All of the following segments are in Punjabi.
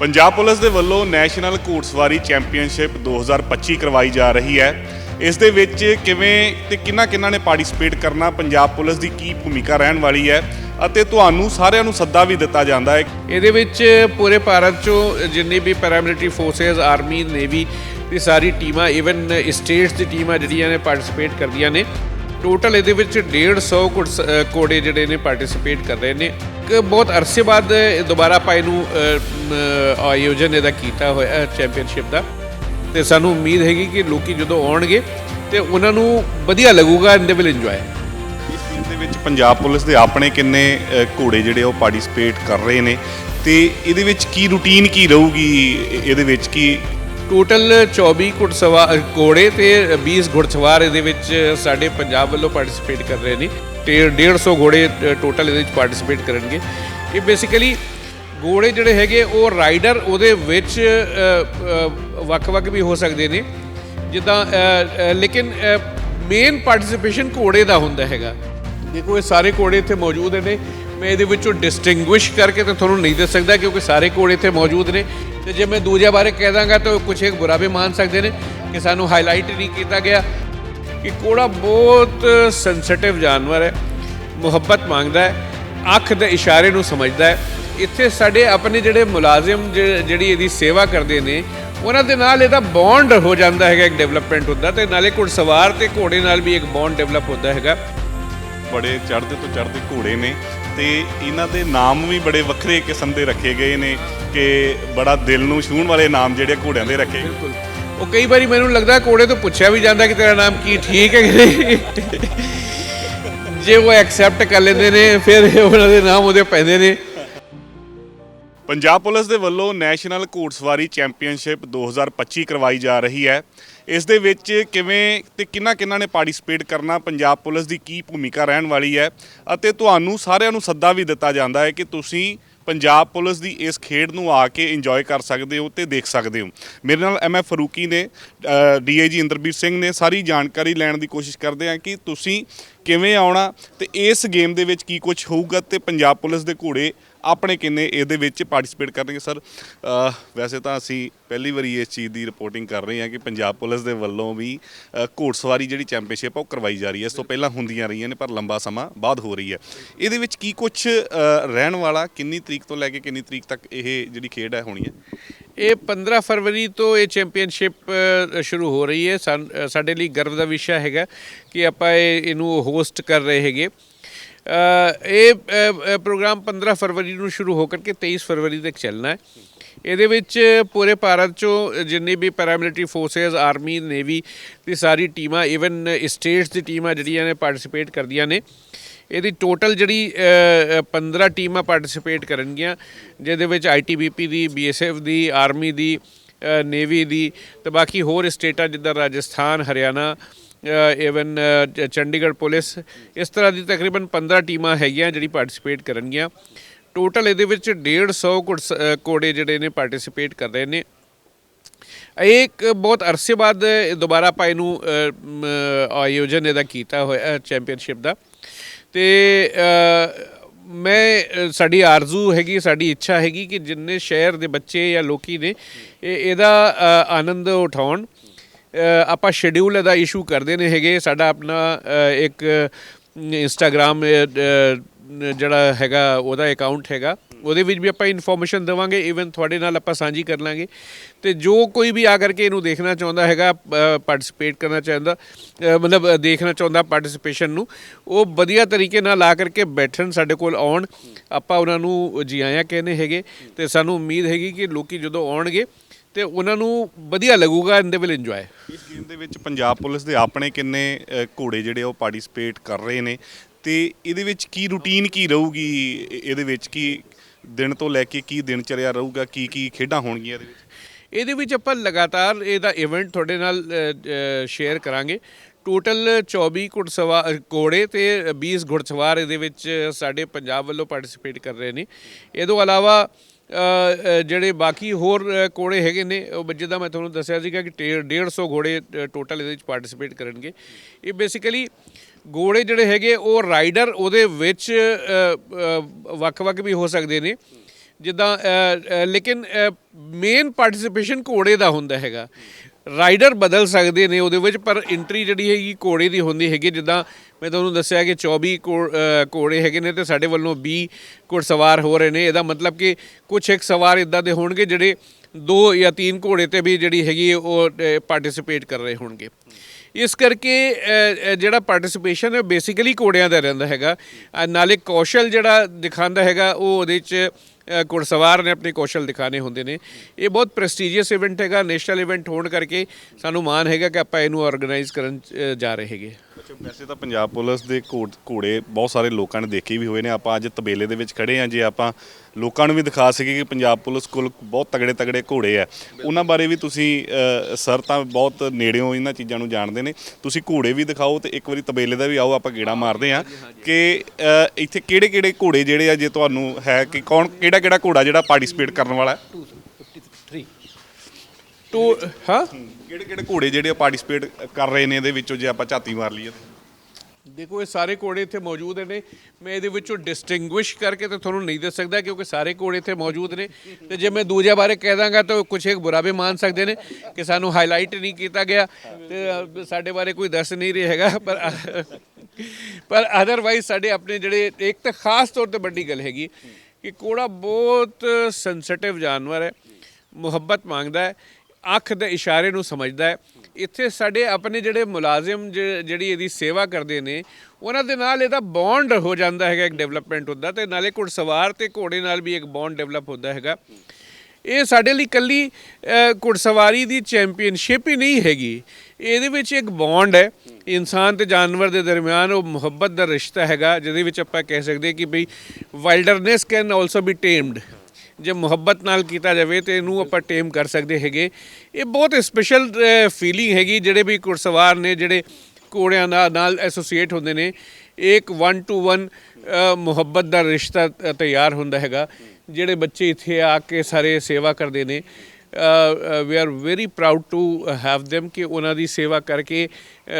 ਪੰਜਾਬ ਪੁਲਿਸ ਦੇ ਵੱਲੋਂ ਨੈਸ਼ਨਲ ਘੋੜਸਵਾਰੀ ਚੈਂਪੀਅਨਸ਼ਿਪ 2025 ਕਰਵਾਈ ਜਾ ਰਹੀ ਹੈ। ਇਸ ਦੇ ਵਿੱਚ ਕਿਵੇਂ ਤੇ ਕਿੰਨਾ ਕਿੰਨਾ ਨੇ ਪਾਰਟਿਸਿਪੇਟ ਕਰਨਾ ਪੰਜਾਬ ਪੁਲਿਸ ਦੀ ਕੀ ਭੂਮਿਕਾ ਰਹਿਣ ਵਾਲੀ ਹੈ ਅਤੇ ਤੁਹਾਨੂੰ ਸਾਰਿਆਂ ਨੂੰ ਸੱਦਾ ਵੀ ਦਿੱਤਾ ਜਾਂਦਾ ਹੈ। ਇਹਦੇ ਵਿੱਚ ਪੂਰੇ ਭਾਰਤ ਚੋਂ ਜਿੰਨੀ ਵੀ ਪੈਰਾਮਿਲਟਰੀ ਫੋਰਸਸ ਆਰਮੀ ਨੇਵੀ ਦੀ ਸਾਰੀ ਟੀਮਾਂ ਇਵਨ ਸਟੇਟਸ ਦੀ ਟੀਮਾਂ ਜਿਹੜੀਆਂ ਨੇ ਪਾਰਟਿਸਿਪੇਟ ਕਰਦੀਆਂ ਨੇ ਟੋਟਲ ਇਹਦੇ ਵਿੱਚ 150 ਘੁੜਸ- ਅ, ਘੋੜੇ ਜਿਹੜੇ ਨੇ ਪਾਰਟਿਸਿਪੇਟ ਕਰ ਰਹੇ ਨੇ। ਇੱਕ ਬਹੁਤ ਅਰਸੇ ਬਾਅਦ ਦੁਬਾਰਾ ਅ, ਮ, ਆਯੋਜਨ ਇਹਦਾ ਕੀਤਾ ਹੋਇਆ ਚੈਂਪੀਅਨਸ਼ਿਪ ਦਾ। ਤੇ ਸਾਨੂੰ ਉਮੀਦ ਹੈਗੀ ਕਿ ਲੋਕੀ ਜਦੋਂ ਆਉਣਗੇ ਤੇ ਉਹਨਾਂ ਨੂੰ ਵਧੀਆ ਲੱਗੂਗਾ ਐਂਡ ਦੇ ਵਿਲ ਇੰਜੋਏ ਇਸ ਟੀਮ ਦੇ ਵਿੱਚ ਪੰਜਾਬ ਪੁਲਿਸ ਦੇ ਆਪਣੇ ਕਿੰਨੇ ਘੋੜੇ ਜਿਹੜੇ ਉਹ ਪਾਰਟਿਸਿਪੇਟ ਕਰ ਰਹੇ ਨੇ। ਤੇ ਇਹਦੇ ਵਿੱਚ ਕੀ ਰੂਟੀਨ ਕੀ ਰਹੂਗੀ ਇਹ- ਇਹਦੇ ਵਿੱਚ ਕੀ? ਟੋਟਲ 24 ਘੁੜਸਵਾਰ ਘੋੜੇ ਤੇ 20 ਘੁੜਸਵਾਰ ਇਹਦੇ ਵਿੱਚ ਸਾਡੇ ਪੰਜਾਬ ਵੱਲੋਂ ਪਾਰਟਿਸਿਪੇਟ ਕਰ ਰਹੇ ਨੇ। 150 ਘੋੜੇ ਟੋਟਲ ਇਹਦੇ ਵਿੱਚ ਪਾਰਟਿਸਿਪੇਟ ਕਰਨਗੇ। ਇਹ ਬੇਸਿਕਲੀ ਘੋੜੇ ਜਿਹੜੇ ਹੈਗੇ, ਉਹ ਰਾਈਡਰ ਉਹਦੇ ਵਿੱਚ ਵੱਖ-ਵੱਖ ਵੀ ਹੋ ਸਕਦੇ ਨੇ। ਜਿੱਦਾਂ ਲੇਕਿਨ ਮੇਨ ਪਾਰਟਿਸਿਪੇਸ਼ਨ ਘੋੜੇ ਦਾ ਹੁੰਦਾ ਹੈਗਾ। ਦੇਖੋ, ਇਹ ਸਾਰੇ ਘੋੜੇ ਇੱਥੇ ਮੌਜੂਦ ਨੇ। ਮੈਂ ਇਹਦੇ ਵਿੱਚੋਂ ਡਿਸਟਿੰਗੁਇਸ਼ ਕਰਕੇ ਤਾਂ ਤੁਹਾਨੂੰ ਨਹੀਂ ਦੱਸ ਸਕਦਾ, ਕਿਉਂਕਿ ਸਾਰੇ ਘੋੜੇ ਇੱਥੇ ਮੌਜੂਦ ਨੇ। ਤੇ ਜੇ ਮੈਂ ਦੂਜੇ ਬਾਰੇ ਕਹਿ ਦਾਂਗਾ, ਤਾਂ ਕੁਝ ਇੱਕ ਬੁਰਾ ਵੀ ਮੰਨ ਸਕਦੇ ਨੇ, ਕਿ ਸਾਨੂੰ ਹਾਈਲਾਈਟ ਨਹੀਂ ਕੀਤਾ ਗਿਆ। ਕਿ ਘੋੜਾ ਬਹੁਤ ਸੈਂਸਿਟਿਵ ਜਾਨਵਰ ਹੈ ਮੁਹੱਬਤ ਮੰਗਦਾ ਹੈ ਅੱਖ ਦੇ ਇਸ਼ਾਰੇ ਨੂੰ ਸਮਝਦਾ ਹੈ। ਇੱਥੇ ਸਾਡੇ ਆਪਣੇ ਜਿਹੜੇ ਮੁਲਾਜ਼ਮ ਜਿਹੜੀ ਇਹਦੀ ਸੇਵਾ ਕਰਦੇ ਨੇ ਉਹਨਾਂ ਦੇ ਨਾਲ ਇਹਦਾ ਬੌਂਡ ਹੋ ਜਾਂਦਾ ਹੈਗਾ ਇੱਕ ਡਿਵੈਲਪਮੈਂਟ ਹੁੰਦਾ ਤੇ ਨਾਲੇ ਘੁੜਸਵਾਰ ਤੇ ਘੋੜੇ ਨਾਲ ਵੀ ਇੱਕ ਬੌਂਡ ਡਿਵੈਲਪ ਹੁੰਦਾ ਹੈਗਾ। ਬੜੇ ਚੜ੍ਹਦੇ ਤੋਂ ਚੜ੍ਹਦੇ ਘੋੜੇ ਨੇ ਤੇ ਇਹਨਾਂ ਦੇ ਨਾਮ ਵੀ ਬੜੇ ਵੱਖਰੇ ਕਿਸਮ ਦੇ ਰੱਖੇ ਗਏ ਨੇ ਕਿ ਬੜਾ ਦਿਲ ਨੂੰ ਛੂਹਣ ਵਾਲੇ ਨਾਮ ਜਿਹੜੇ ਘੋੜਿਆਂ ਦੇ ਰੱਖੇ ਬਿਲਕੁਲ। ਉਹ ਕਈ ਵਾਰੀ ਮੈਨੂੰ ਲੱਗਦਾ ਘੋੜੇ ਤੋਂ ਪੁੱਛਿਆ ਵੀ ਜਾਂਦਾ ਕਿ ਤੇਰਾ ਨਾਮ ਕੀ, ਠੀਕ ਹੈ ਕਿ ਜੇ ਉਹ ਐਕਸੈਪਟ ਕਰ ਲੈਂਦੇ ਨੇ, ਫਿਰ ਉਹਨਾਂ ਦੇ ਨਾਮ ਉਹਦੇ ਪੈਂਦੇ ਨੇ। ਪੰਜਾਬ ਪੁਲਿਸ ਦੇ ਵੱਲੋਂ ਨੈਸ਼ਨਲ ਘੋੜਸਵਾਰੀ ਚੈਂਪੀਅਨਸ਼ਿਪ 2025 ਕਰਵਾਈ ਜਾ ਰਹੀ ਹੈ। ਇਸ ਦੇ ਵਿੱਚ ਕਿਵੇਂ ਤੇ ਕਿੰਨਾ ਕਿੰਨਾ ਨੇ ਪਾਰਟਿਸਿਪੇਟ ਕਰਨਾ, ਪੰਜਾਬ ਪੁਲਿਸ ਦੀ ਕੀ ਭੂਮਿਕਾ ਰਹਿਣ ਵਾਲੀ ਹੈ ਅਤੇ ਤੁਹਾਨੂੰ ਸਾਰਿਆਂ ਨੂੰ ਸੱਦਾ ਵੀ ਦਿੱਤਾ ਜਾਂਦਾ ਹੈ ਕਿ ਤੁਸੀਂ ਪੰਜਾਬ ਪੁਲਿਸ ਦੀ ਇਸ ਖੇਡ ਨੂੰ ਆ ਕੇ ਇੰਜੋਏ ਕਰ ਸਕਦੇ ਹੋ ਤੇ ਦੇਖ ਸਕਦੇ ਹੋ। ਮੇਰੇ ਨਾਲ ਐਮ ਐਫ ਫਰੂਕੀ ਨੇ ਡੀਆਈਜੀ ਇੰਦਰਬੀਰ ਸਿੰਘ ਨੇ ਸਾਰੀ ਜਾਣਕਾਰੀ ਲੈਣ ਦੀ ਕੋਸ਼ਿਸ਼ ਕਰਦੇ ਆ ਕਿ ਤੁਸੀਂ ਕਿਵੇਂ ਆਉਣਾ ਤੇ ਇਸ ਗੇਮ ਦੇ ਵਿੱਚ ਕੀ ਕੁਝ ਹੋਊਗਾ ਤੇ ਪੰਜਾਬ ਪੁਲਿਸ ਦੇ ਘੋੜੇ ਆਪਣੇ ਕਿੰਨੇ ਇਹਦੇ ਵਿੱਚ ਪਾਰਟਿਸਿਪੇਟ ਕਰਨਗੇ ਸਰ ਵੈਸੇ ਤਾਂ ਅਸੀਂ ਪਹਿਲੀ ਵਾਰੀ ਇਸ ਚੀਜ਼ ਦੀ ਰਿਪੋਰਟਿੰਗ ਕਰ ਰਹੇ ਹਾਂ ਕਿ ਪੰਜਾਬ ਪੁਲਿਸ ਦੇ ਵੱਲੋਂ ਵੀ, ਅਹ, ਘੋੜਸਵਾਰੀ ਜਿਹੜੀ ਚੈਂਪੀਅਨਸ਼ਿਪ ਉਹ ਕਰਵਾਈ ਜਾ ਰਹੀ ਹੈ। ਇਸ ਤੋਂ ਪਹਿਲਾਂ ਹੁੰਦੀਆਂ ਰਹੀਆਂ ਨੇ, ਪਰ ਲੰਬਾ ਸਮਾਂ ਬਾਅਦ ਹੋ ਰਹੀ ਹੈ। ਇਹਦੇ ਵਿੱਚ ਕੀ ਕੁਝ ਰਹਿਣ ਵਾਲਾ ਕਿੰਨੀ ਤਰੀਕ ਤੋਂ ਲੈ ਕੇ ਕਿੰਨੀ ਤਰੀਕ ਤੱਕ ਇਹ ਜਿਹੜੀ ਖੇਡ ਹੈ ਹੋਣੀ ਹੈ? ਇਹ 15 ਫਰਵਰੀ ਤੋਂ ਇਹ ਚੈਂਪੀਅਨਸ਼ਿਪ ਸ਼ੁਰੂ ਹੋ ਰਹੀ ਹੈ। ਸਾਨ- ਸਾਡੇ ਲਈ ਗਰਵ ਦਾ ਵਿਸ਼ਾ ਹੈਗਾ ਕਿ ਆਪਾਂ ਇਹ, ਇਹਨੂੰ ਹੋਸਟ ਕਰ ਰਹੇ ਹੈਗੇ। ਇਹ ਪ੍ਰੋਗਰਾਮ 15 ਫਰਵਰੀ ਨੂੰ ਸ਼ੁਰੂ ਹੋ ਕਰਕੇ 23 ਫਰਵਰੀ ਤੱਕ ਚੱਲਣਾ ਹੈ। ਇਹਦੇ ਵਿੱਚ ਪੂਰੇ ਭਾਰਤ ਚੋਂ ਜਿੰਨੇ ਵੀ ਪੈਰਾਮਿਲਟਰੀ ਫੋਰਸਸ ਆਰਮੀ ਨੇਵੀ ਦੀ ਸਾਰੀ ਟੀਮਾਂ ਇਵਨ ਸਟੇਟਸ ਦੀ ਟੀਮਾਂ ਜਿਹੜੀਆਂ ਨੇ ਪਾਰਟਿਸਿਪੇਟ ਕਰਦੀਆਂ ਨੇ। ਇਹਦੀ ਟੋਟਲ ਜਿਹੜੀ ਅ, 15 ਟੀਮਾਂ ਪਾਰਟਿਸਿਪੇਟ ਕਰਨਗੀਆਂ ਜਿਹਦੇ ਵਿੱਚ ਆਈਟੀਬੀਪੀ ਦੀ ਬੀਐਸਐਫ ਦੀ ਆਰਮੀ ਦੀ ਨੇਵੀ ਦੀ ਤੇ ਬਾਕੀ ਹੋਰ ਸਟੇਟਾਂ ਜਿੱਦਾਂ ਰਾਜਸਥਾਨ ਹਰਿਆਣਾ ਇਵਨ ਚੰਡੀਗੜ੍ਹ ਪੁਲਿਸ ਇਸ ਤਰ੍ਹਾਂ ਦੀ ਤਕਰੀਬਨ 15 ਟੀਮਾਂ ਹੈਗੀਆਂ ਜਿਹੜੀ ਪਾਰਟਿਸਿਪੇਟ ਕਰਨਗੀਆਂ। ਟੋਟਲ ਇਹਦੇ ਵਿੱਚ 150 ਘੁੜਸ- ਅ, ਘੋੜੇ ਜਿਹੜੇ ਨੇ ਪਾਰਟਿਸਿਪੇਟ ਕਰ ਰਹੇ ਨੇ। ਇਹ ਇੱਕ ਬਹੁਤ ਅਰਸੇ ਬਾਅਦ ਦੁਬਾਰਾ ਆਪਾਂ ਇਹਨੂੰ ਆਯੋਜਨ ਇਹਦਾ ਕੀਤਾ ਹੋਇਆ ਚੈਂਪੀਅਨਸ਼ਿਪ ਦਾ। ਤੇ ਮੈਂ ਸਾਡੀ ਆਰਜ਼ੂ ਹੈਗੀ, ਸਾਡੀ ਇੱਛਾ ਹੈਗੀ ਕਿ ਜਿੰਨੇ ਸ਼ਹਿਰ ਦੇ ਬੱਚੇ ਜਾਂ ਲੋਕੀ ਨੇ, ਇਹ, ਇਹਦਾ ਆਨੰਦ ਉਠਾਉਣ। ਆਪਾਂ ਸ਼ੈਡਿਊਲ ਇਹਦਾ ਇਸ਼ੂ ਕਰਦੇ ਨੇ ਹੈਗੇ। ਸਾਡਾ ਆਪਣਾ ਇੱਕ ਇੰਸਟਾਗ੍ਰam ਜਿਹੜਾ ਹੈਗਾ, ਉਹਦਾ ਅਕਾਊਂਟ ਹੈਗਾ। ਉਹਦੇ ਵਿੱਚ ਵੀ ਆਪਾਂ ਇਨਫੋਰਮੇਸ਼ਨ ਦੇਵਾਂਗੇ ਇਵਨ ਤੁਹਾਡੇ ਨਾਲ ਆਪਾਂ ਸਾਂਝੀ ਕਰ ਲਾਂਗੇ। ਤੇ ਜੋ ਕੋਈ ਵੀ ਆ ਕਰਕੇ ਇਹਨੂੰ ਦੇਖਣਾ ਚਾਹੁੰਦਾ ਹੈਗਾ ਪਾਰਟਿਸਿਪੇਟ ਕਰਨਾ ਚਾਹੁੰਦਾ ਮਤਲਬ ਦੇਖਣਾ ਚਾਹੁੰਦਾ ਪਾਰਟਿਸਿਪੇਸ਼ਨ ਨੂੰ, ਉਹ ਵਧੀਆ ਤਰੀਕੇ ਨਾਲ ਆ ਕਰਕੇ ਬੈਠਣ ਸਾਡੇ ਕੋਲ ਆਉਣ। ਆਪਾਂ ਉਹਨਾਂ ਨੂੰ ਜੀ ਆਇਆਂ ਕਹਿੰਦੇ ਹੈਗੇ, ਤੇ ਸਾਨੂੰ ਉਮੀਦ ਹੈਗੀ ਕਿ ਲੋਕੀ ਜਦੋਂ ਆਉਣਗੇ, ਤੇ ਉਹਨਾਂ ਨੂੰ ਵਧੀਆ ਲੱਗੂਗਾ ਐਂਡ ਦੇ ਵਿਲ ਇੰਜੋਏ ਇਸ ਗੇਮ ਦੇ ਵਿੱਚ ਪੰਜਾਬ ਪੁਲਿਸ ਦੇ ਆਪਣੇ ਕਿੰਨੇ ਘੋੜੇ ਜਿਹੜੇ ਉਹ ਪਾਰਟਿਸਿਪੇਟ ਕਰ ਰਹੇ ਨੇ, ਤੇ ਇਹਦੇ ਵਿੱਚ ਕੀ ਰੂਟੀਨ ਕੀ ਰਹੂਗੀ ਇਹਦੇ ਵਿੱਚ ਕੀ ਦਿਨ ਤੋਂ ਲੈ ਕੇ ਕੀ ਦਿਨ ਚਰਿਆ ਰਹੂਗਾ, ਕੀ ਕੀ ਖੇਡਾਂ ਹੋਣਗੀਆਂ ਇਹਦੇ ਵਿੱਚ? ਇਹਦੇ ਵਿੱਚ ਆਪਾਂ ਲਗਾਤਾਰ ਇਹਦਾ ਇਵੈਂਟ ਤੁਹਾਡੇ ਨਾਲ ਸ਼ੇਅਰ ਕਰਾਂਗੇ। ਟੋਟਲ 24 ਘੁੜਸਵਾਰ ਘੋੜੇ ਤੇ 20 ਘੁੜਸਵਾਰ ਇਹਦੇ ਵਿੱਚ ਸਾਡੇ ਪੰਜਾਬ ਵੱਲੋਂ ਪਾਰਟਿਸਿਪੇਟ ਕਰ ਰਹੇ ਨੇ। ਇਹ ਤੋਂ ਇਲਾਵਾ ਜਿਹੜੇ ਬਾਕੀ ਹੋਰ ਅ, ਘੋੜੇ ਹੈਗੇ ਨੇ ਉਹ ਜਿੱਦਾਂ ਮੈਂ ਤੁਹਾਨੂੰ ਦੱਸਿਆ ਸੀਗਾ ਕਿ ਡੇ- 150 ਘੋੜੇ ਟੋਟਲ ਇਹਦੇ ਵਿੱਚ ਪਾਰਟਿਸਿਪੇਟ ਕਰਨਗੇ। ਇਹ ਬੇਸਿਕਲੀ ਘੋੜੇ ਜਿਹੜੇ ਹੈਗੇ ਉਹ ਰਾਈਡਰ ਉਹਦੇ ਵਿੱਚ ਵੱਖ-ਵੱਖ ਵੀ ਹੋ ਸਕਦੇ ਨੇ। ਜਿੱਦਾਂ ਲੇਕਿਨ ਮੇਨ ਪਾਰਟਿਸਿਪੇਸ਼ਨ ਘੋੜੇ ਦਾ ਹੁੰਦਾ ਹੈਗਾ। ਰਾਈਡਰ ਬਦਲ ਸਕਦੇ ਨੇ ਉਹਦੇ ਵਿੱਚ, ਪਰ ਐਂਟਰੀ ਜਿਹੜੀ ਹੈਗੀ ਘੋੜੇ ਦੀ ਹੁੰਦੀ ਹੈਗੀ ਜਿੱਦਾਂ ਮੈਂ ਤੁਹਾਨੂੰ ਦੱਸਿਆ ਕਿ 24 ਘੋ- ਘੋੜੇ ਹੈਗੇ ਨੇ ਤੇ ਸਾਡੇ ਵੱਲੋਂ 20 ਘੋੜਸਵਾਰ ਹੋ ਰਹੇ ਨੇ। ਇਹਦਾ ਮਤਲਬ ਕਿ ਕੁਝ ਇੱਕ ਸਵਾਰ ਇਦਾਂ ਦੇ ਹੋਣਗੇ ਜਿਹੜੇ ਦੋ ਜਾਂ ਤਿੰਨ ਘੋੜੇ ਤੇ ਵੀ ਜਿਹੜੀ ਹੈਗੀ ਉਹ ਪਾਰਟਿਸਿਪੇਟ ਕਰ ਰਹੇ ਹੋਣਗੇ। ਇਸ ਕਰਕੇ ਜਿਹੜਾ ਪਾਰਟਿਸਿਪੇਸ਼ਨ ਹੈ ਬੇਸਿਕਲੀ ਘੋੜਿਆਂ ਦਾ ਰਹਿੰਦਾ ਹੈਗਾ। ਨਾਲੇ ਕੌਸ਼ਲ ਜਿਹੜਾ ਦਿਖਾਉਂਦਾ ਹੈਗਾ, ਉਹ ਉਹਦੇ ਚ ਘੋੜਸਵਾਰ ਨੇ ਆਪਣੇ ਕੌਸ਼ਲ ਦਿਖਾਣੇ ਹੁੰਦੇ ਨੇ। ਇਹ ਬਹੁਤ ਪ੍ਰੈਸਟੀਜੀਅਸ ਇਵੈਂਟ ਹੈਗਾ ਨੈਸ਼ਨਲ ਇਵੈਂਟ ਹੋਣ ਕਰਕੇ ਸਾਨੂੰ ਮਾਣ ਹੈਗਾ ਕਿ ਆਪਾਂ ਇਹਨੂੰ ਆਰਗੇਨਾਈਜ਼ ਕਰਨ ਜਾ ਰਹੇ ਹੈਗੇ। ਅੱਛਾ ਵੈਸੇ ਤਾਂ ਪੰਜਾਬ ਪੁਲਿਸ ਦੇ ਘੋੜ- ਘੋੜੇ ਬਹੁਤ ਸਾਰੇ ਲੋਕਾਂ ਨੇ ਦੇਖੇ ਵੀ ਹੋਏ ਨੇ। ਆਪਾਂ ਅੱਜ ਤਬੇਲੇ ਦੇ ਵਿੱਚ ਖੜੇ ਆ ਜੇ ਆਪਾਂ ਲੋਕਾਂ ਨੂੰ ਵੀ ਦਿਖਾ ਸਕੀਏ ਕਿ ਪੰਜਾਬ ਪੁਲਿਸ ਕੋਲ ਬਹੁਤ ਤਗੜੇ ਤਗੜੇ ਘੋੜੇ ਆ। ਉਹਨਾਂ ਬਾਰੇ ਵੀ ਤੁਸੀਂ ਅ, ਸਰ ਤਾਂ ਬਹੁਤ ਨੇੜਿਓਂ ਇਹਨਾਂ ਚੀਜ਼ਾਂ ਨੂੰ ਜਾਣਦੇ ਨੇ। ਤੁਸੀਂ ਘੋੜੇ ਵੀ ਦਿਖਾਓ ਤੇ ਇੱਕ ਵਾਰੀ ਤਬੇਲੇ ਦਾ ਵੀ ਆਓ ਆਪਾਂ ਗੇੜਾ ਮਾਰਦੇ ਆ ਕਿ ਅ, ਇੱਥੇ ਕਿਹੜੇ ਕਿਹੜੇ ਘੋੜੇ ਜਿਹੜੇ ਆ ਜੇ ਤੁਹਾਨੂੰ ਹੈ ਕਿ ਕੌਣ ਕਿਹੜਾ ਕਿਹੜਾ ਘੋੜਾ ਜਿਹੜਾ ਪਾਰਟਿਸਿਪੇਟ ਕਰਨ ਵਾਲਾ ਹੈ? ਟੂ ਹਾਂ? ਕਿਹੜੇ ਕਿਹੜੇ ਘੋੜੇ ਜਿਹੜੇ ਪਾਰਟਿਸਿਪੇਟ ਕਰ ਰਹੇ ਨੇ ਇਹਦੇ ਵਿੱਚੋਂ ਜੇ ਆਪਾਂ ਝਾਤੀ ਮਾਰ ਲਈਏ ਤਾਂ? ਦੇਖੋ ਇਹ ਸਾਰੇ ਘੋੜੇ ਇੱਥੇ ਮੌਜੂਦ ਨੇ। ਮੈਂ ਇਹਦੇ ਵਿੱਚੋਂ ਡਿਸਟਿੰਗੁਇਸ਼ ਕਰਕੇ ਤਾਂ ਤੁਹਾਨੂੰ ਨਹੀਂ ਦੱਸ ਸਕਦਾ ਕਿਉਂਕਿ ਸਾਰੇ ਘੋੜੇ ਇੱਥੇ ਮੌਜੂਦ ਨੇ। ਤੇ ਜੇ ਮੈਂ ਦੂਜੇ ਬਾਰੇ ਕਹਿ ਦਾਂਗਾ ਤਾਂ ਕੁਝ ਇੱਕ ਬੁਰਾ ਵੀ ਮੰਨ ਸਕਦੇ ਨੇ ਕਿ ਸਾਨੂੰ ਹਾਈਲਾਈਟ ਨਹੀਂ ਕੀਤਾ ਗਿਆ ਤੇ ਅ, ਸਾਡੇ ਬਾਰੇ ਕੋਈ ਦੱਸ ਨਹੀਂ ਰਿਹਾ ਹੈਗਾ ਪਰ ਪਰ ਅਦਰਵਾਈਜ਼ ਸਾਡੇ ਆਪਣੇ ਜਿਹੜੇ ਇੱਕ ਤਾਂ ਖਾਸ ਤੌਰ ਤੇ ਵੱਡੀ ਗੱਲ ਹੈਗੀ ਕਿ ਘੋੜਾ ਬਹੁਤ ਸੈਂਸਿਟਿਵ ਜਾਨਵਰ ਹੈ ਮੁਹੱਬਤ ਮੰਗਦਾ ਹੈ। ਅੱਖ ਦੇ ਇਸ਼ਾਰੇ ਨੂੰ ਸਮਝਦਾ ਹੈ। ਇੱਥੇ ਸਾਡੇ ਆਪਣੇ ਜਿਹੜੇ ਮੁਲਾਜ਼ਮ ਜ- ਜਿਹੜੀ ਇਹਦੀ ਸੇਵਾ ਕਰਦੇ ਨੇ, ਉਹਨਾਂ ਦੇ ਨਾਲ ਇਹਦਾ ਬੌਂਡ ਹੋ ਜਾਂਦਾ ਹੈਗਾ, ਇੱਕ ਡਿਵੈਲਪਮੈਂਟ ਹੁੰਦਾ ਤੇ ਨਾਲੇ ਘੁੜਸਵਾਰ ਤੇ ਘੋੜੇ ਨਾਲ ਵੀ ਇੱਕ ਬੌਂਡ ਡਿਵੈਲਪ ਹੁੰਦਾ ਹੈਗਾ। ਇਹ ਸਾਡੇ ਲਈ ਕੱਲੀ ਘੁੜਸਵਾਰੀ ਦੀ ਚੈਂਪੀਅਨਸ਼ਿਪ ਹੀ ਨਹੀਂ ਹੈਗੀ। ਇਹਦੇ ਵਿੱਚ ਇੱਕ ਬੌਂਡ ਹੈ। ਇਨਸਾਨ ਤੇ ਜਾਨਵਰ ਦੇ ਦਰਮਿਆਨ ਉਹ ਮੁਹੱਬਤ ਦਾ ਰਿਸ਼ਤਾ ਹੈਗਾ, ਜਿਹਦੇ ਵਿੱਚ ਆਪਾਂ ਕਹਿ ਸਕਦੇ ਕਿ ਭਈ wilderness can also be tamed ਜੇ ਮੁਹੱਬਤ ਨਾਲ ਕੀਤਾ ਜਾਵੇ ਤੇ ਇਹਨੂੰ ਆਪਾਂ ਟੇਮ ਕਰ ਸਕਦੇ ਹੈਗੇ। ਇਹ ਬਹੁਤ ਸਪੈਸ਼ਲ ਫੀਲਿੰਗ ਹੈਗੀ, ਜਿਹੜੇ ਵੀ ਘੁੜਸਵਾਰ ਨੇ, ਜਿਹੜੇ ਘੋੜਿਆਂ ਨਾਲ ਨਾਲ ਐਸੋਸੀਏਟ ਹੁੰਦੇ ਨੇ ਇੱਕ 1 ਟੂ 1 ਮੁਹੱਬਤ ਦਾ ਰਿਸ਼ਤਾ ਤਿਆਰ ਹੁੰਦਾ ਹੈਗਾ। ਜਿਹੜੇ ਬੱਚੇ ਇੱਥੇ ਆ ਕੇ ਸਾਰੇ ਸੇਵਾ ਕਰਦੇ ਨੇ we are very proud to have them ਕਿ ਉਹਨਾਂ ਦੀ ਸੇਵਾ ਕਰਕੇ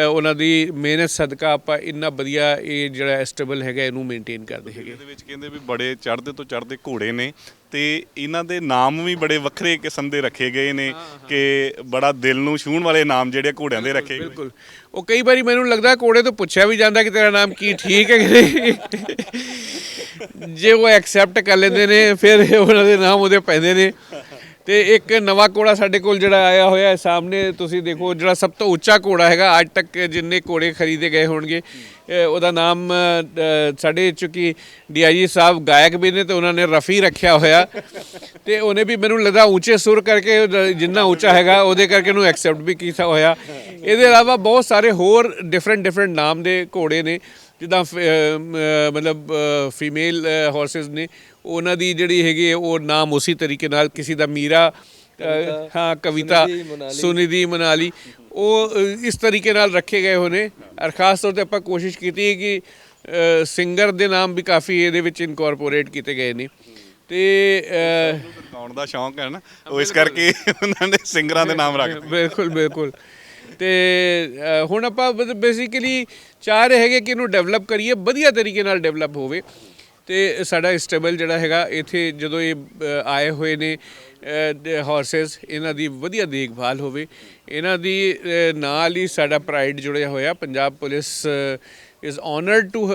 ਉਹਨਾਂ ਦੀ ਮਿਹਨਤ ਸਦਕਾ ਆਪਾਂ ਇੰਨਾ ਵਧੀਆ ਇਹ ਜਿਹੜਾ ਸਟੇਬਲ ਹੈਗਾ ਇਹਨੂੰ ਮੇਨਟੇਨ ਕਰਦੇ ਹੈਗੇ। ਇਹਦੇ ਵਿੱਚ ਕਹਿੰਦੇ ਵੀ ਬੜੇ ਚੜ੍ਹਦੇ ਤੋਂ ਚੜ੍ਹਦੇ ਘੋੜੇ ਨੇ ਤੇ ਇਹਨਾਂ ਦੇ ਨਾਮ ਵੀ ਬੜੇ ਵੱਖਰੇ ਕਿਸਮ ਦੇ ਰੱਖੇ ਗਏ ਨੇ ਕਿ ਬੜਾ ਦਿਲ ਨੂੰ ਛੂਹਣ ਵਾਲੇ ਨਾਮ ਜਿਹੜੇ ਘੋੜਿਆਂ ਦੇ ਰੱਖੇ ਗਏ। ਬਿਲਕੁਲ ਉਹ ਕਈ ਵਾਰੀ ਮੈਨੂੰ ਲੱਗਦਾ ਘੋੜੇ ਤੋਂ ਪੁੱਛਿਆ ਵੀ ਜਾਂਦਾ ਕਿ ਤੇਰਾ ਨਾਮ ਕੀ ਠੀਕ ਹੈ ਕਿ ਨਹੀਂ? ਜੇ ਉਹ ਐਕਸੈਪਟ ਕਰ ਲੈਂਦੇ ਨੇ ਫਿਰ ਉਹਨਾਂ ਦੇ ਨਾਮ ਉਹਦੇ ਪੈਂਦੇ ਨੇ। ਤੇ ਇੱਕ ਨਵਾਂ ਘੋੜਾ ਸਾਡੇ ਕੋਲ ਜਿਹੜਾ ਆਇਆ ਹੋਇਆ ਹੈ ਸਾਹਮਣੇ, ਤੁਸੀਂ ਦੇਖੋ ਜਿਹੜਾ ਸਭ ਤੋਂ ਉੱਚਾ ਘੋੜਾ ਹੈਗਾ, ਅੱਜ ਤੱਕ ਜਿੰਨੇ ਘੋੜੇ ਖਰੀਦੇ ਗਏ ਹੋਣਗੇ ਉਹਦਾ ਨਾਮ ਸਾਡੇ ਚੁੱਕੀ ਡੀਆਈਜੀ ਸਾਹਿਬ ਗਾਇਕ ਵੀ ਨੇ ਤੇ ਉਹਨਾਂ ਨੇ ਰਫੀ ਰੱਖਿਆ ਹੋਇਆ। ਤੇ ਉਹਨੇ ਵੀ ਮੈਨੂੰ ਲੱਗਦਾ ਉੱਚੇ ਸੁਰ ਕਰਕੇ, ਜਿੰਨਾ ਉੱਚਾ ਹੈਗਾ, ਉਹਦੇ ਕਰਕੇ ਉਹਨੂੰ ਐਕਸੈਪਟ ਵੀ ਕੀਤਾ ਹੋਇਆ। ਇਹਦੇ ਇਲਾਵਾ ਬਹੁਤ ਸਾਰੇ ਹੋਰ ਡਿਫਰੈਂਟ ਡਿਫਰੈਂਟ ਨਾਮ ਦੇ ਘੋੜੇ ਨੇ, ਜਿੱਦਾਂ ਫ- ਮਤਲਬ ਫੀਮੇਲ ਹਾਰਸਸ ਨੇ ਉਹਨਾਂ ਦੀ ਜਿਹੜੀ ਹੈਗੀ ਹੈ, ਉਹ ਨਾਮ ਉਸੇ ਤਰੀਕੇ ਨਾਲ ਕਿਸੇ ਦਾ ਮੀਰਾ ਹਾਂ ਕਵਿਤਾ ਸੁਨਿਧੀ ਮਨਾਲੀ। ਉਹ ਇਸ ਤਰੀਕੇ ਨਾਲ ਰੱਖੇ ਗਏ ਹੋਣੇ। ਔਰ ਖਾਸ ਤੌਰ ਤੇ ਆਪਾਂ ਕੋਸ਼ਿਸ਼ ਕੀਤੀ ਕਿ ਸਿੰਗਰ ਦੇ ਨਾਮ ਵੀ ਕਾਫੀ ਇਹਦੇ ਵਿੱਚ ਇਨਕੋਰਪੋਰੇਟ ਕੀਤੇ ਗਏ ਨੇ। ਤੇ ਗਾਉਣ ਦਾ ਸ਼ੌਂਕ ਹੈ ਨਾ ਉਹ ਇਸ ਕਰਕੇ ਉਹਨਾਂ ਨੇ ਸਿੰਗਰਾਂ ਦੇ ਨਾਮ ਰੱਖ ਦਿੱਤੇ। ਬਿਲਕੁਲ ਬਿਲਕੁਲ। ਤੇ ਹੁਣ ਆਪਾਂ ਬੇਸਿਕਲੀ ਚਾਹ ਰਹੇ ਹੈਗੇ ਕਿ ਇਹਨੂੰ ਡਿਵੈਲਪ ਕਰੀਏ ਵਧੀਆ ਤਰੀਕੇ ਨਾਲ ਡਿਵੈਲਪ ਹੋਵੇ। ਤੇ ਸਾਡਾ ਸਟੇਬਲ ਜਿਹੜਾ ਹੈਗਾ, ਇੱਥੇ ਜਦੋਂ ਇਹ ਆਏ ਹੋਏ ਨੇ ਹਾਰਸਸ ਇਹਨਾਂ ਦੀ ਵਧੀਆ ਦੇਖਭਾਲ ਹੋਵੇ। ਇਹਨਾਂ ਦੀ ਨਾਲ ਹੀ ਸਾਡਾ ਪ੍ਰਾਈਡ ਜੁੜਿਆ ਹੋਇਆ। Punjab police is honoured to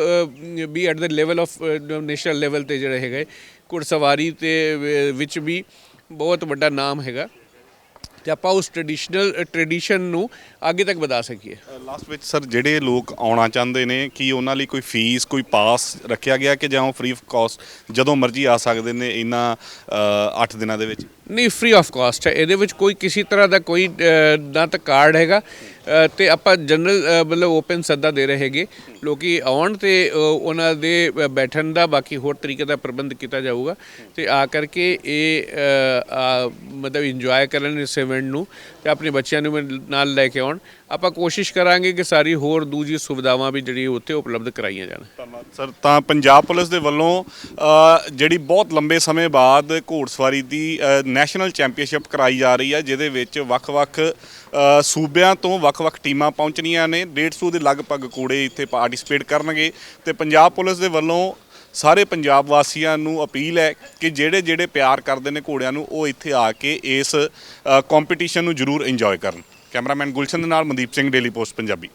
be at the level of national level ਤੇ ਜਿਹੜਾ ਹੈਗਾ, ਘੁੜਸਵਾਰੀ ਤੇ ਵਿੱਚ ਵੀ ਬਹੁਤ ਵੱਡਾ ਨਾਮ ਹੈਗਾ। ਤੇ ਆਪਾਂ ਉਸ ਟ੍ਰੈਡੀਸ਼ਨਲ ਟ੍ਰੈਡੀਸ਼ਨ ਨੂੰ ਅੱਗੇ ਤੱਕ ਵਧਾ ਸਕੀਏ। ਲਾਸਟ ਵਿੱਚ ਸਰ ਜਿਹੜੇ ਲੋਕ ਆਉਣਾ ਚਾਹੁੰਦੇ ਨੇ, ਕੀ ਉਹਨਾਂ ਲਈ ਕੋਈ ਫੀਸ ਕੋਈ ਪਾਸ ਰੱਖਿਆ ਗਿਆ ਕਿ ਜਾਂ ਉਹ ਫ੍ਰੀ ਆਫ ਕਾਸਟ ਜਦੋਂ ਮਰਜ਼ੀ ਆ ਸਕਦੇ ਨੇ ਇਹਨਾਂ 8 ਦਿਨਾਂ ਦੇ ਵਿੱਚ? ਨਹੀਂ ਫ੍ਰੀ ਆਫ ਕਾਸਟ ਹੈ। ਇਹਦੇ ਵਿੱਚ ਕੋਈ ਕਿਸੇ ਤਰ੍ਹਾਂ ਦਾ ਕੋਈ ਨਾ ਤਾਂ ਕਾਰਡ ਹੈਗਾ। ਅ, ਤੇ ਆਪਾਂ ਜਨਰਲ ਮਤਲਬ ਓਪਨ ਸੱਦਾ ਦੇ ਰਹੇ ਹੈਗੇ। ਲੋਕੀ ਆਉਣ ਤੇ ਉਹਨਾਂ ਦੇ ਬੈਠਣ ਦਾ ਬਾਕੀ ਹੋਰ ਤਰੀਕੇ ਦਾ ਪ੍ਰਬੰਧ ਕੀਤਾ ਜਾਊਗਾ। ਤੇ ਆ ਕਰਕੇ ਇਹ ਮਤਲਬ ਇੰਜੋਏ ਕਰਨ ਇਸ ਇਵੈਂਟ ਨੂੰ। ਤੇ ਆਪਣੇ ਬੱਚਿਆਂ ਨੂੰ ਵੀ ਨਾਲ ਲੈ ਕੇ ਆਉਣ। ਆਪਾਂ ਕੋਸ਼ਿਸ਼ ਕਰਾਂਗੇ ਕਿ ਸਾਰੀ ਹੋਰ ਦੂਜੀ ਸੁਵਿਧਾਵਾਂ ਵੀ ਜਿਹੜੀ ਉੱਥੇ ਉਪਲਬਧ ਕਰਾਈਆਂ ਜਾਣ। ਧੰਨਵਾਦ, ਸਰ। ਤਾਂ ਪੰਜਾਬ ਪੁਲਿਸ ਦੇ ਵੱਲੋਂ ਜਿਹੜੀ ਬਹੁਤ ਲੰਬੇ ਸਮੇਂ ਬਾਅਦ ਘੋੜਸਵਾਰੀ ਦੀ ਨੈਸ਼ਨਲ ਚੈਂਪੀਅਨਸ਼ਿਪ ਕਰਾਈ ਜਾ ਰਹੀ ਹੈ, ਜਿਹਦੇ ਵਿੱਚ ਵੱਖ-ਵੱਖ ਸੂਬਿਆਂ ਤੋਂ ਵੱਖ-ਵੱਖ ਟੀਮਾਂ ਪਹੁੰਚਣੀਆਂ ਨੇ। 150 ਦੇ ਲਗਭਗ ਘੋੜੇ ਇੱਥੇ ਪਾਰਟਿਸਿਪੇਟ ਕਰਨਗੇ। ਤੇ ਪੰਜਾਬ ਪੁਲਿਸ ਦੇ ਵੱਲੋਂ ਸਾਰੇ ਪੰਜਾਬ ਵਾਸੀਆਂ ਨੂੰ ਅਪੀਲ ਹੈ ਕਿ ਜਿਹੜੇ ਜਿਹੜੇ ਪਿਆਰ ਕਰਦੇ ਨੇ ਘੋੜਿਆਂ ਨੂੰ, ਉਹ ਇੱਥੇ ਆ ਕੇ ਇਸ ਕੰਪੀਟੀਸ਼ਨ ਨੂੰ ਜ਼ਰੂਰ ਇੰਜੋਏ ਕਰਨ। ਕੈਮਰਾਮੈਨ ਗੁਲਸ਼ਨ ਦੇ ਨਾਲ ਮਨਦੀਪ ਸਿੰਘ ਡੇਲੀ ਪੋਸਟ ਪੰਜਾਬੀ।